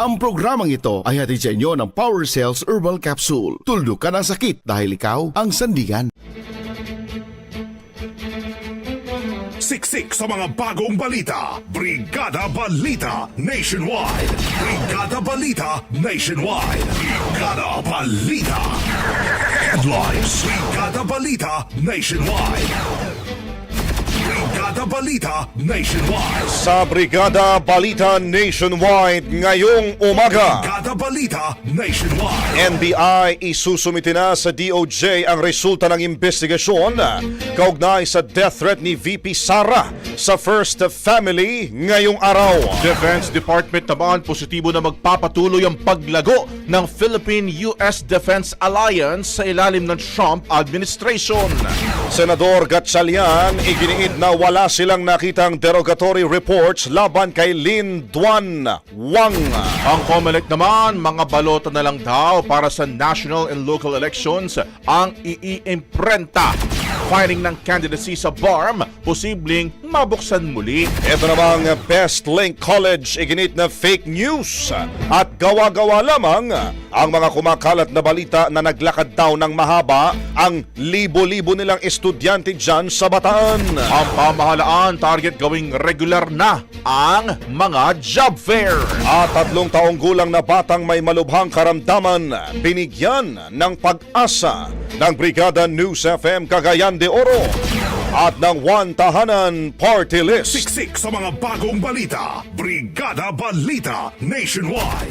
Ang programang ito ay hatid sa inyo ng Power Cells Herbal Capsule. Tuldok ka ng sakit dahil ikaw ang sandigan. Siksik sa mga bagong balita. Brigada Balita Nationwide. Brigada Balita Nationwide. Brigada Balita. Headlines. Brigada Balita Nationwide. Brigada Balita Nationwide. Sa Brigada Balita Nationwide ngayong umaga. Brigada Balita Nationwide. NBI isusumiti na sa DOJ ang resulta ng investigasyon kaugnay sa death threat ni VP Sara sa First Family ngayong araw. Defense Department naman positibo na magpapatuloy ang paglago ng Philippine-US Defense Alliance sa ilalim ng Trump administration. Senador Gatchalian iginiid na wala silang nakitang derogatory reports laban kay Lin Duan Wang. Ang COMELEC naman, mga balota na lang daw para sa national and local elections ang iiimprenta. Filing ng candidacy sa BARM, posibleng mabuksan muli. Ito namang Best Link College iginit na fake news at gawa-gawa lamang ang mga kumakalat na balita na naglakad daw ng mahaba ang libo-libo nilang estudyante dyan sa Bataan. Ang pamahalaan target gawing regular na ang mga job fair. At tatlong taong gulang na batang may malubhang karamdaman binigyan ng pag-asa ng Brigada News FM Cagayan de Oro at ng One Tahanan Party List. Siksik sa mga bagong balita. Brigada Balita Nationwide.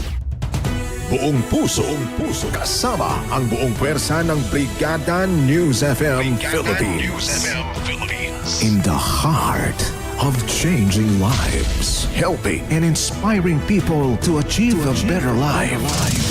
Buong puso, buong puso kasama ang buong pwersa ng Brigada News FM Philippines. In the heart of changing lives, helping and inspiring people to achieve a better life.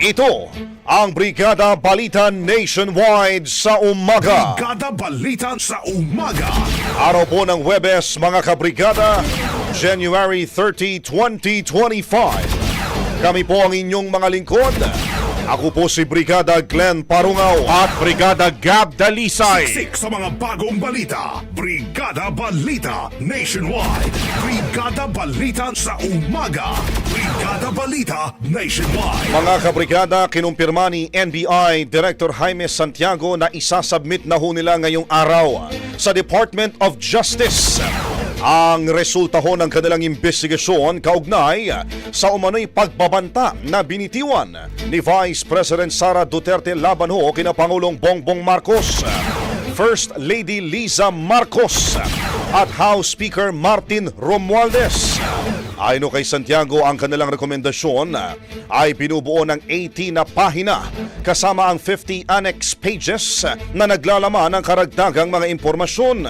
Ito ang Brigada Balita Nationwide sa umaga. Brigada Balita sa umaga. Araw po ng Webes mga kabrigada, January 30, 2025. Kami po ang inyong mga lingkod, Ako po si Brigada Glenn Parungaw. At Brigada Gab Dalisay. Siksik sa mga bagong balita. Brigada Balita Nationwide. Brigada Balita sa umaga. Brigada Balita Nationwide. Mga kabrigada, kinumpirma ni NBI Director Jaime Santiago na isasubmit na ho nila ngayong araw sa Department of Justice ang resulta ho ng kanilang investigasyon kaugnay sa umano'y pagbabanta na binitiwan ni Vice President Sara Duterte laban ho kina Pangulong Bongbong Marcos, First Lady Liza Marcos at House Speaker Martin Romualdez. Ayon kay Santiago, ang kanilang rekomendasyon ay binubuo ng 18 na pahina kasama ang 50 annex pages na naglalaman ng karagdagang mga impormasyon.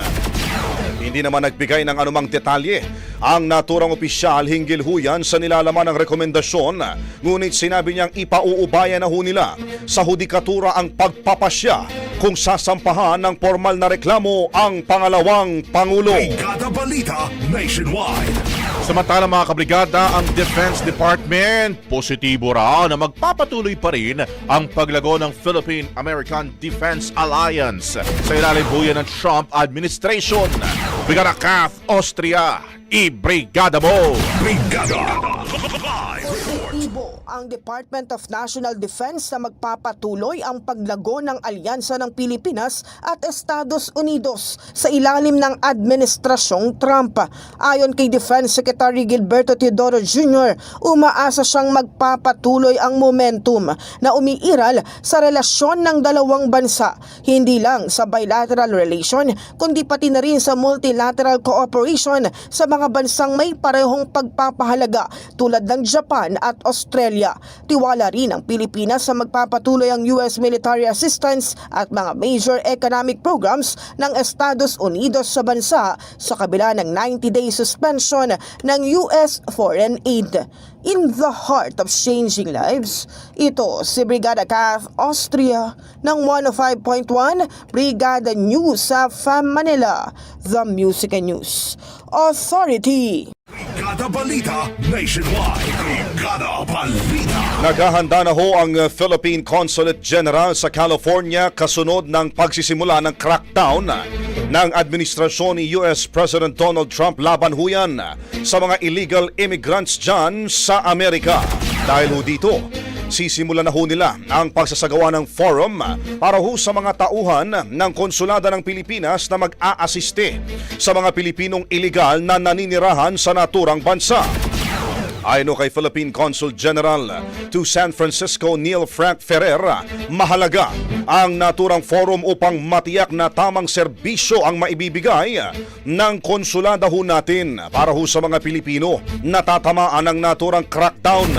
Hindi naman nagbigay ng anumang detalye ang naturang opisyal hinggil huyan sa nilalaman ng rekomendasyon ngunit sinabi niyang ipauubaya na ho nila sa hudikatura ang pagpapasya kung sasampahan ng formal na reklamo ang pangalawang Pangulo. Brigada Balita Nationwide. Samantala mga kabrigada, ang Defense Department positibo raw na magpapatuloy pa rin ang paglago ng Philippine-American Defense Alliance sa ilalim yan ng Trump administration. Brigada Kath Austria, i-brigada mo! Brigada. Live ang Department of National Defense na magpapatuloy ang paglago ng alyansa ng Pilipinas at Estados Unidos sa ilalim ng Administrasyong Trump. Ayon kay Defense Secretary Gilberto Teodoro Jr., umaasa siyang magpapatuloy ang momentum na umiiral sa relasyon ng dalawang bansa, hindi lang sa bilateral relation, kundi pati na rin sa multilateral cooperation sa mga bansang may parehong pagpapahalaga tulad ng Japan at Australia. Tiwala rin ang Pilipinas sa magpapatuloy ang US military assistance at mga major economic programs ng Estados Unidos sa bansa sa kabila ng 90-day suspension ng US foreign aid. In the heart of changing lives, ito si Brigada Kath Austria ng 105.1 Brigada News sa FAM Manila, The Music and News Authority. Brigada Balita Nationwide. Brigada. Naghahanda na ho ang uh, Philippine Consulate General sa California kasunod ng pagsisimula ng crackdown uh, ng administrasyon ni US President Donald Trump laban ho yan uh, sa mga illegal immigrants dyan sa Amerika. Dahil ho dito, sisimula na ho nila ang pagsasagawa ng forum para ho sa mga tauhan ng konsulada ng Pilipinas na mag-aasiste sa mga Pilipinong illegal na naninirahan sa naturang bansa. Ayon kay Philippine Consul General to San Francisco Neil Frank Ferrer, mahalaga ang naturang forum upang matiyak na tamang serbisyo ang maibibigay ng konsulada ho natin para ho sa mga Pilipino na tatamaan ng naturang crackdown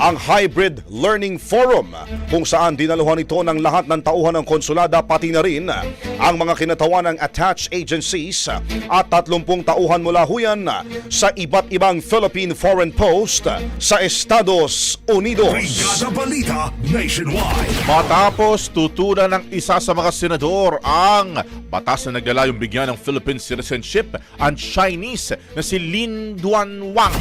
ang Hybrid Learning Forum kung saan dinaluhan ito ng lahat ng tauhan ng konsulada pati na rin ang mga kinatawan ng attached agencies at 30 tauhan mula huyan sa iba't ibang Philippine Foreign Post sa Estados Unidos. Balita Nationwide. Matapos tutunan ng isa sa mga senador ang batas na naglalayong bigyan ng Philippine citizenship ang Chinese na si Lin Duan Wang.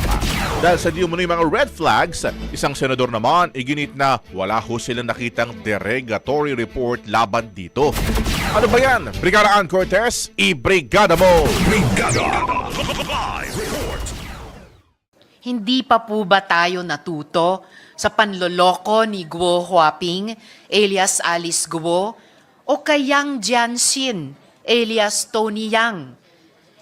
Dahil sa di umano'y mga red flags, isang senador naman iginit na wala ho silang nakitang derogatory report laban dito. Ano ba yan? Brigada Ann Cortez, i-brigada mo! Brigada. Live report. Hindi pa po ba tayo natuto sa panloloko ni Guo Huaping, alias Alice Guo, o kay Yang Jianxin, alias Tony Yang?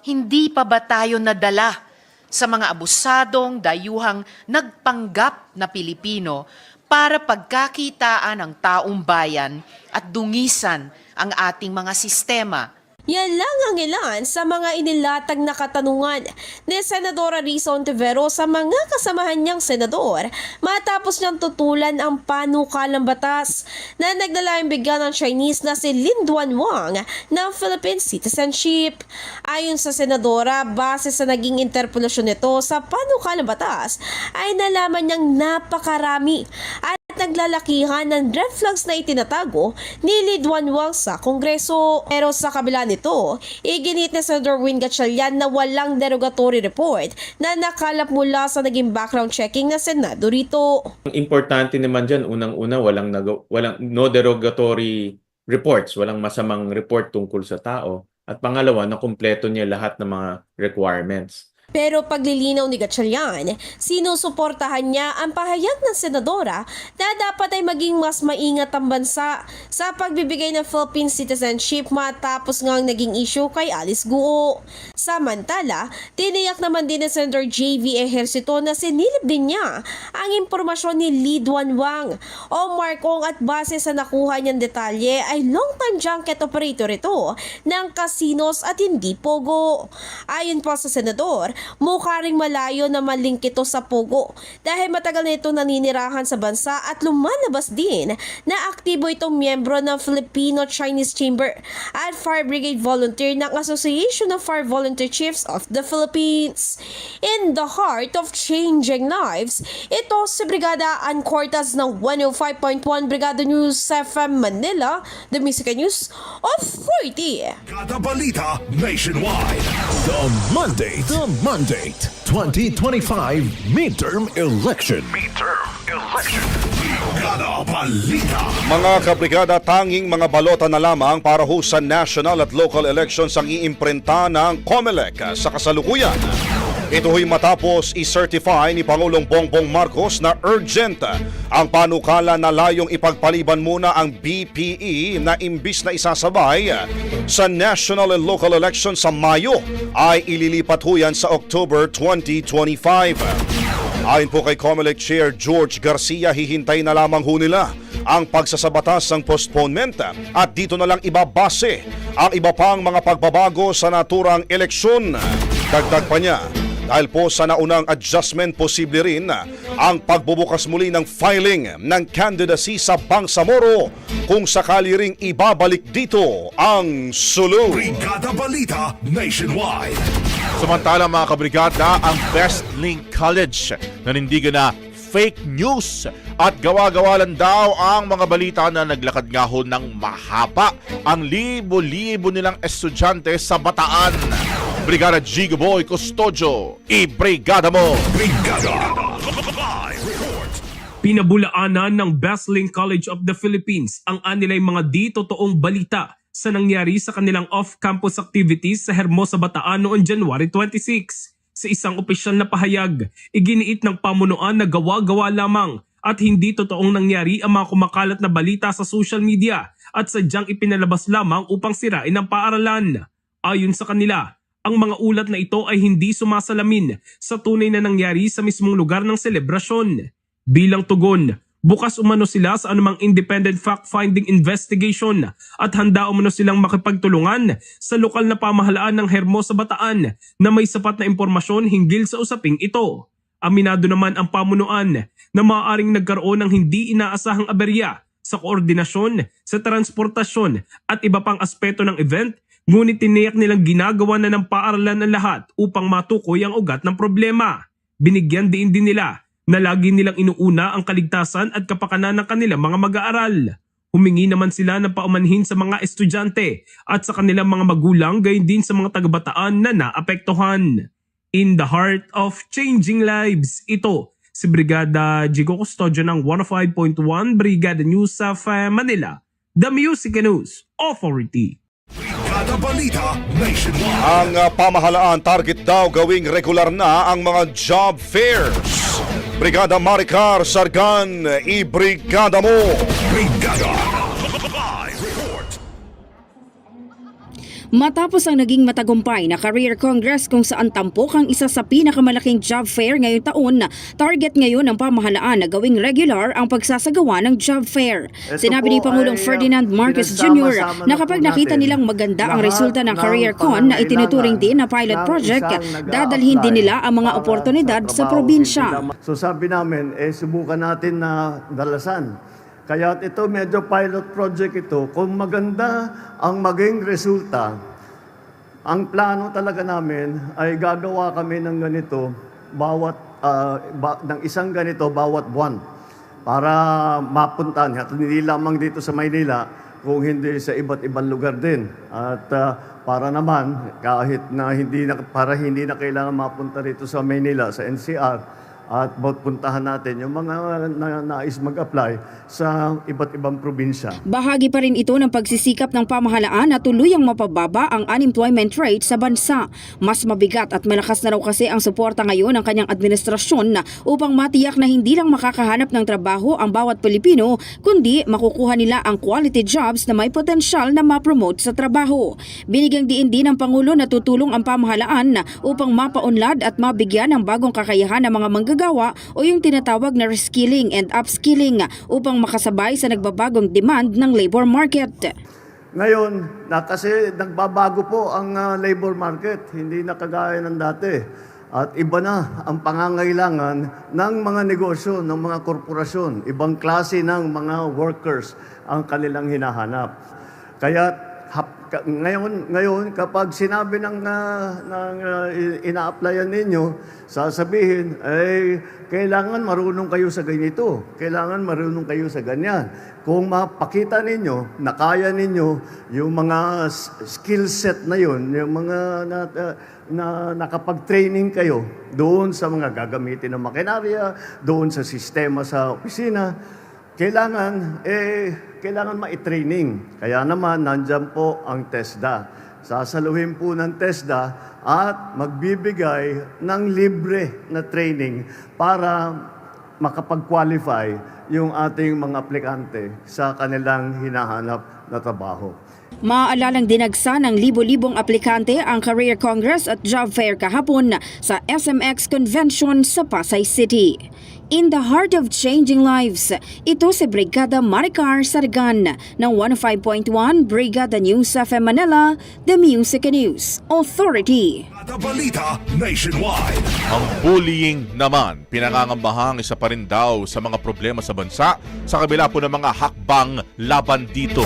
Hindi pa ba tayo nadala sa mga abusadong dayuhang nagpanggap na Pilipino para pagkakitaan ang taong bayan at dungisan ang ating mga sistema? Yan lang ang ilan sa mga inilatag na katanungan ni Senadora Risa Ontivero sa mga kasamahan niyang senador matapos niyang tutulan ang panukalang batas na naglalayong bigyan ng Chinese na si Lin Duan Wang ng Philippine citizenship. Ayon sa senadora, base sa naging interpelasyon nito sa panukalang batas ay nalaman niyang napakarami at naglalakihan ng red flags na itinatago ni Lidwan Wang sa Kongreso. Pero sa kabila nito, iginit ni Senator Win Gatchalian na walang derogatory report na nakalap mula sa naging background checking na Senado rito. Ang importante naman dyan, unang-una, walang, walang no derogatory reports, walang masamang report tungkol sa tao. At pangalawa, na kumpleto niya lahat ng mga requirements. Pero paglilinaw ni Gatchalian, sinusuportahan niya ang pahayag ng senadora na dapat ay maging mas maingat ang bansa sa pagbibigay ng Philippine citizenship matapos ngang naging issue kay Alice Guo. Samantala, tiniyak naman din ng Senator J.V. Ejercito na sinilip din niya ang impormasyon ni Lee Duan Wang o Markong at base sa nakuha niyang detalye ay long-time junket operator ito ng casinos at hindi pogo. Ayon pa sa senador, mukha ring malayo na malink ito sa Pogo dahil matagal na itong naninirahan sa bansa at lumalabas din na aktibo itong miyembro ng Filipino-Chinese Chamber at Fire Brigade Volunteer ng Association of Fire Volunteer Chiefs of the Philippines. In the heart of changing lives, ito si Brigada Ann Cortez ng 105.1 Brigada News FM Manila, the Music News Authority. Kada balita nationwide. The Monday, the Monday, 2025 midterm election. Midterm election. Balita. Mga kabrigada, tanging mga balota na lamang para ho sa national at local elections ang iimprenta ng COMELEC sa kasalukuyan. Ito ho'y matapos i-certify ni Pangulong Bongbong Marcos na urgent ang panukala na layong ipagpaliban muna ang BPE na imbis na isasabay sa national and local elections sa Mayo ay ililipat ho yan sa October 2025. Ayon po kay COMELEC Chair George Garcia, hihintay na lamang ho nila ang pagsasabatas ng postponement at dito na lang ibabase ang iba pang mga pagbabago sa naturang eleksyon. Dagdag pa niya, dahil po sa naunang adjustment, posible rin ang pagbubukas muli ng filing ng candidacy sa Bangsamoro kung sakali ring ibabalik dito ang sulu. Brigada balita nationwide. Samantala mga kabrigada, ang Best Link College nanindigan na fake news at gawa-gawa lang daw ang mga balita na naglakad nga ho ng mahaba ang libo-libo nilang estudyante sa Bataan. Brigada Gigo Boy Custodio, i-brigada mo! Brigada. Pinabulaanan ng Basling College of the Philippines ang anilay mga di totoong balita sa nangyari sa kanilang off-campus activities sa Hermosa Bataan noong January 26. Sa isang opisyal na pahayag, iginiit ng pamunuan na gawa-gawa lamang at hindi totoong nangyari ang mga kumakalat na balita sa social media at sadyang ipinalabas lamang upang sirain ang paaralan. Ayon sa kanila, ang mga ulat na ito ay hindi sumasalamin sa tunay na nangyari sa mismong lugar ng selebrasyon. Bilang tugon, bukas umano sila sa anumang independent fact-finding investigation at handa umano silang makipagtulungan sa lokal na pamahalaan ng Hermosa Bataan na may sapat na impormasyon hinggil sa usaping ito. Aminado naman ang pamunuan na maaaring nagkaroon ng hindi inaasahang aberya sa koordinasyon, sa transportasyon at iba pang aspeto ng event Ngunit tiniyak nilang ginagawa na ng paaralan ang lahat upang matukoy ang ugat ng problema. Binigyan din din nila na lagi nilang inuuna ang kaligtasan at kapakanan ng kanilang mga mag-aaral. Humingi naman sila ng paumanhin sa mga estudyante at sa kanilang mga magulang gayon din sa mga taga-bataan na naapektuhan. In the heart of changing lives, ito si Brigada Jigo Custodio ng 105.1 Brigada News of Manila, The Music News Authority. Brigada balita nationwide. Ang uh, pamahalaan target daw gawing regular na ang mga job fairs. Brigada Maricar Sargan, i-brigada mo! Brigada. Matapos ang naging matagumpay na career congress kung saan tampok ang isa sa pinakamalaking job fair ngayong taon, target ngayon ng pamahalaan na gawing regular ang pagsasagawa ng job fair. Ito Sinabi ni Pangulong ay, Ferdinand Marcos Jr. na kapag nakita nilang maganda ang resulta ng career con na itinuturing din na pilot project, dadalhin din nila ang mga oportunidad sa probinsya. So sabi namin, eh subukan natin na dalasan. Kaya ito medyo pilot project ito. Kung maganda ang maging resulta, ang plano talaga namin ay gagawa kami ng ganito bawat ah, ba- ng isang ganito bawat buwan. para mapuntahan. At hindi lamang dito sa Maynila, kung hindi sa iba't ibang lugar din. At ah, para naman, kahit na hindi na, para hindi na kailangan mapunta rito sa Maynila, sa NCR, at puntahan natin yung mga na, nais mag-apply sa iba't ibang probinsya. Bahagi pa rin ito ng pagsisikap ng pamahalaan na tuluyang mapababa ang unemployment rate sa bansa. Mas mabigat at malakas na raw kasi ang suporta ngayon ng kanyang administrasyon na upang matiyak na hindi lang makakahanap ng trabaho ang bawat Pilipino, kundi makukuha nila ang quality jobs na may potensyal na ma-promote sa trabaho. Binigyang diin din ng Pangulo na tutulong ang pamahalaan na upang mapaunlad at mabigyan ng bagong kakayahan ng mga manggagawa o yung tinatawag na reskilling and upskilling upang makasabay sa nagbabagong demand ng labor market. Ngayon, na kasi nagbabago po ang ah, labor market, hindi na kagaya ng dati. At iba na ang pangangailangan ng mga negosyo, ng mga korporasyon. Ibang klase ng mga workers ang kanilang hinahanap. Kaya hap, ngayon, ngayon kapag sinabi ng, ah, ng i- ina-applyan ninyo, sasabihin, ay kailangan marunong kayo sa ganito, kailangan marunong kayo sa ganyan. Kung mapakita ninyo na kaya ninyo yung mga skill set na yun, yung mga na, na nakapag-training kayo doon sa mga gagamitin ng makinarya, doon sa sistema sa opisina, kailangan, eh, kailangan ma-training. Kaya naman, nandyan po ang TESDA. Sasaluhin po ng TESDA at magbibigay ng libre na training para makapag-qualify yung ating mga aplikante sa kanilang hinahanap na trabaho. Maaalalang dinagsa ng libo-libong aplikante ang Career Congress at Job Fair kahapon sa SMX Convention sa Pasay City. In the heart of changing lives, ito si Brigada Maricar Sargan ng 105.1 Brigada News FM Manila, The Music News Authority. Kada balita nationwide. Ang bullying naman, pinangangambahang isa pa rin daw sa mga problema sa bansa sa kabila po ng mga hakbang laban dito.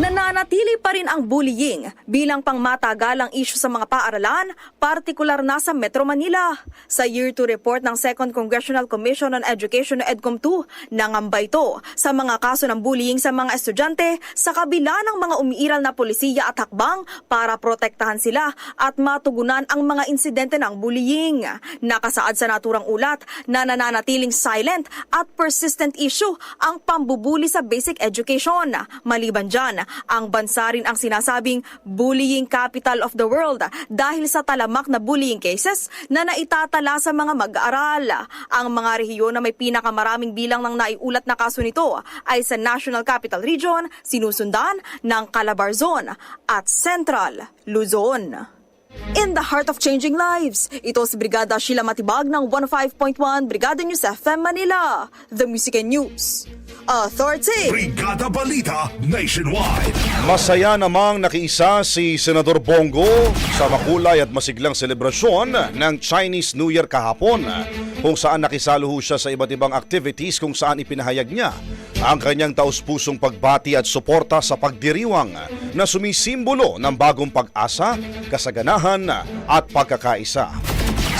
Nananatili pa rin ang bullying bilang pangmatagalang issue sa mga paaralan, partikular na sa Metro Manila. Sa Year 2 report ng 2nd Congressional Commission on Education o EDCOM2, nangamba ito sa mga kaso ng bullying sa mga estudyante sa kabila ng mga umiiral na polisiya at hakbang para protektahan sila at matugunan ang mga insidente ng bullying. Nakasaad sa naturang ulat na nananatiling silent at persistent issue ang pambubuli sa basic education. Maliban dyan, ang bansa rin ang sinasabing bullying capital of the world dahil sa talamak na bullying cases na naitatala sa mga mag-aaral. Ang mga rehiyon na may pinakamaraming bilang ng naiulat na kaso nito ay sa National Capital Region, sinusundan ng Calabarzon at Central Luzon. In the heart of changing lives, ito si Brigada Sheila Matibag ng 105.1 Brigada News FM Manila, The Music and News Authority. Brigada Balita Nationwide. Masaya namang nakiisa si Senador Bongo sa makulay at masiglang selebrasyon ng Chinese New Year kahapon kung saan nakisalo ho siya sa iba't ibang activities kung saan ipinahayag niya ang kanyang taus-pusong pagbati at suporta sa pagdiriwang na sumisimbolo ng bagong pag-asa, kasaganahan at pagkakaisa.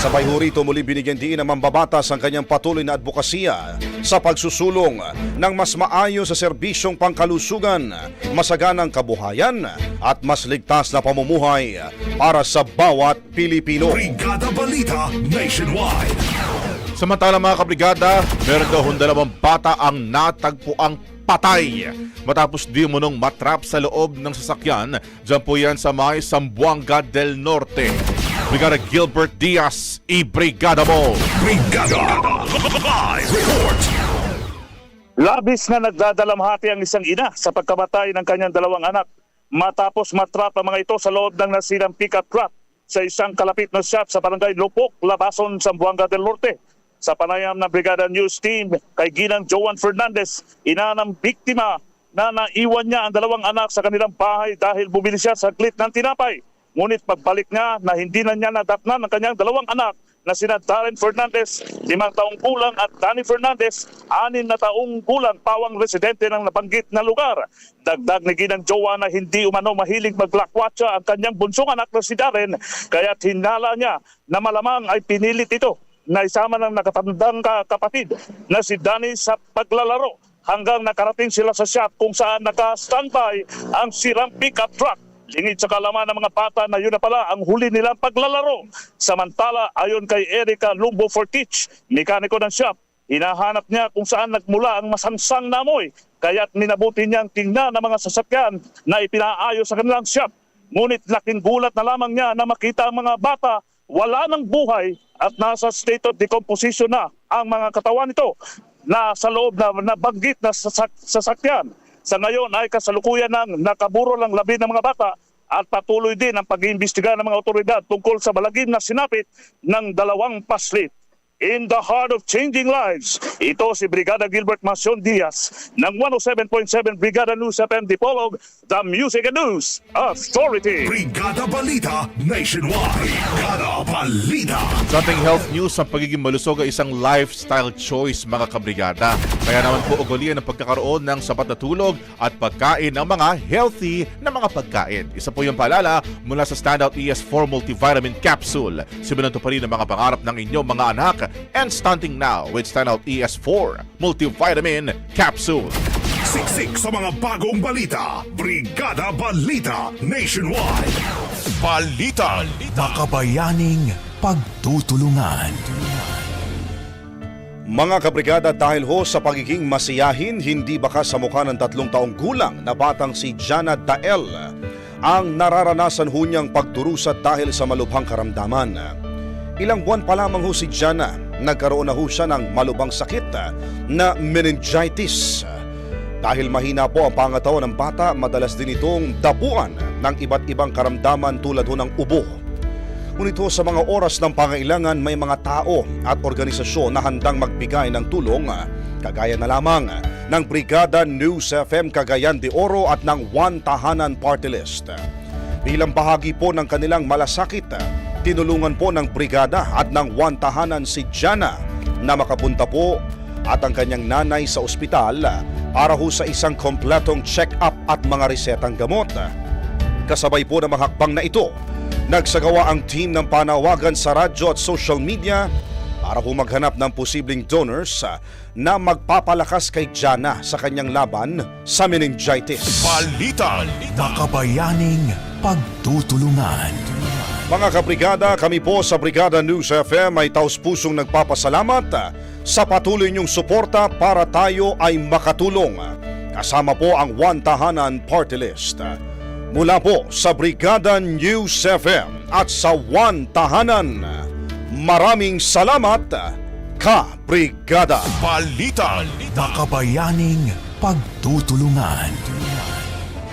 Sabay ho rito muli binigyan diin ng mambabatas ang kanyang patuloy na advokasya sa pagsusulong ng mas maayos sa serbisyong pangkalusugan, masaganang kabuhayan at mas ligtas na pamumuhay para sa bawat Pilipino. Brigada Balita Nationwide. Samantala mga kabrigada, meron daw hong dalawang bata ang natagpuang patay matapos di munong matrap sa loob ng sasakyan. Diyan po yan sa may Sambuanga del Norte. Brigada Gilbert Diaz, i-brigada mo! Brigada Live Report. Labis na nagdadalamhati ang isang ina sa pagkamatay ng kanyang dalawang anak matapos matrap ang mga ito sa loob ng nasirang pickup truck sa isang kalapit na shop sa barangay Lupok, Labason, Zamboanga del Norte. Sa panayam ng Brigada News Team kay Ginang Joan Fernandez, ina ng biktima na naiwan niya ang dalawang anak sa kanilang bahay dahil bumili siya sa glit ng tinapay. Ngunit pagbalik niya na hindi na niya nadatnan ang kanyang dalawang anak na sina Darren Fernandez, limang taong gulang at Danny Fernandez, anin na taong gulang pawang residente ng nabanggit na lugar. Dagdag ni Ginang Jowa na hindi umano mahilig maglakwatsa ang kanyang bunsong anak na si Darren, kaya hinala niya na malamang ay pinilit ito na isama ng nakatandang ka- kapatid na si Danny sa paglalaro hanggang nakarating sila sa shop kung saan naka-standby ang sirang pickup truck. Lingid sa kalaman ng mga bata na yun na pala ang huli nilang paglalaro. Samantala, ayon kay Erica Lumbo Fortich, mekaniko ng shop, hinahanap niya kung saan nagmula ang masansang na amoy. Kaya't minabuti niyang tingnan ng mga sasakyan na ipinaayos sa kanilang shop. Ngunit laking gulat na lamang niya na makita ang mga bata wala ng buhay at nasa state of decomposition na ang mga katawan nito na sa loob na nabanggit na sasak- sasakyan. Sa ngayon ay kasalukuyan ng nakaburo lang labi ng mga bata at patuloy din ang pag-iimbestiga ng mga otoridad tungkol sa balagim na sinapit ng dalawang paslit. In the heart of changing lives, ito si Brigada Gilbert Macion Diaz ng 107.7 Brigada News FM Dipolog, the Music and News Authority. Brigada Balita Nationwide. Brigada Balita. Sa ating health news, ang pagiging malusog ay isang lifestyle choice mga kabrigada. Kaya naman po ugalian ang pagkakaroon ng sapat na tulog at pagkain ng mga healthy na mga pagkain. Isa po yung paalala mula sa Standout ES4 Multivitamin Capsule. Simulan pa rin ang mga pangarap ng inyong mga anak and stunting now with Standout ES4 Multivitamin Capsule. Siksik sa mga bagong balita. Brigada Balita Nationwide. Balita. Makabayaning pagtutulungan. Mga kabrigada dahil ho sa pagiging masiyahin, hindi baka sa mukha ng tatlong taong gulang na batang si Jana Dael ang nararanasan ho niyang pagdurusa dahil sa malubhang karamdaman. Ilang buwan pa lamang ho si Jana, nagkaroon na ho siya ng malubhang sakit na meningitis. Dahil mahina po ang pangatawan ng bata, madalas din itong dapuan ng iba't ibang karamdaman tulad ho ng ubo, Ngunit ho, sa mga oras ng pangailangan may mga tao at organisasyon na handang magbigay ng tulong kagaya na lamang ng Brigada News FM Cagayan de Oro at ng One Tahanan Party List. Bilang bahagi po ng kanilang malasakit, tinulungan po ng Brigada at ng One Tahanan si Jana na makapunta po at ang kanyang nanay sa ospital para ho sa isang kompletong check-up at mga resetang gamot. Kasabay po ng mga hakbang na ito, nagsagawa ang team ng panawagan sa radyo at social media para po maghanap ng posibleng donors na magpapalakas kay Jana sa kanyang laban sa meningitis. Balita. Makabayaning pagtutulungan. Mga kabrigada, kami po sa Brigada News FM ay taus-pusong nagpapasalamat sa patuloy niyong suporta para tayo ay makatulong. Kasama po ang One Tahanan Party List. Mula po sa Brigada News FM at sa One Tahanan, maraming salamat, ka-brigada. Balita. Makabayaning pagtutulungan.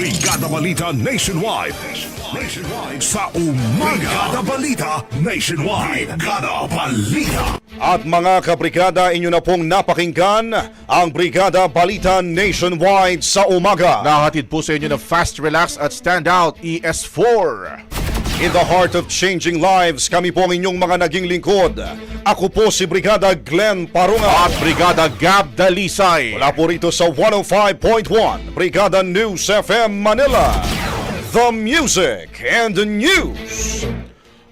Brigada Balita Nationwide. Nationwide sa umaga. Brigada Balita Nationwide. Brigada Balita. At mga kabrigada, inyo na pong napakinggan ang Brigada Balita Nationwide sa umaga. Nahatid po sa inyo ng Fast Relax at Standout ES4. In the heart of changing lives, kami po ang inyong mga naging lingkod. Ako po si Brigada Glenn Parunga. At Brigada Gab Dalisay. Mula po rito sa 105.1 Brigada News FM Manila. The Music and the News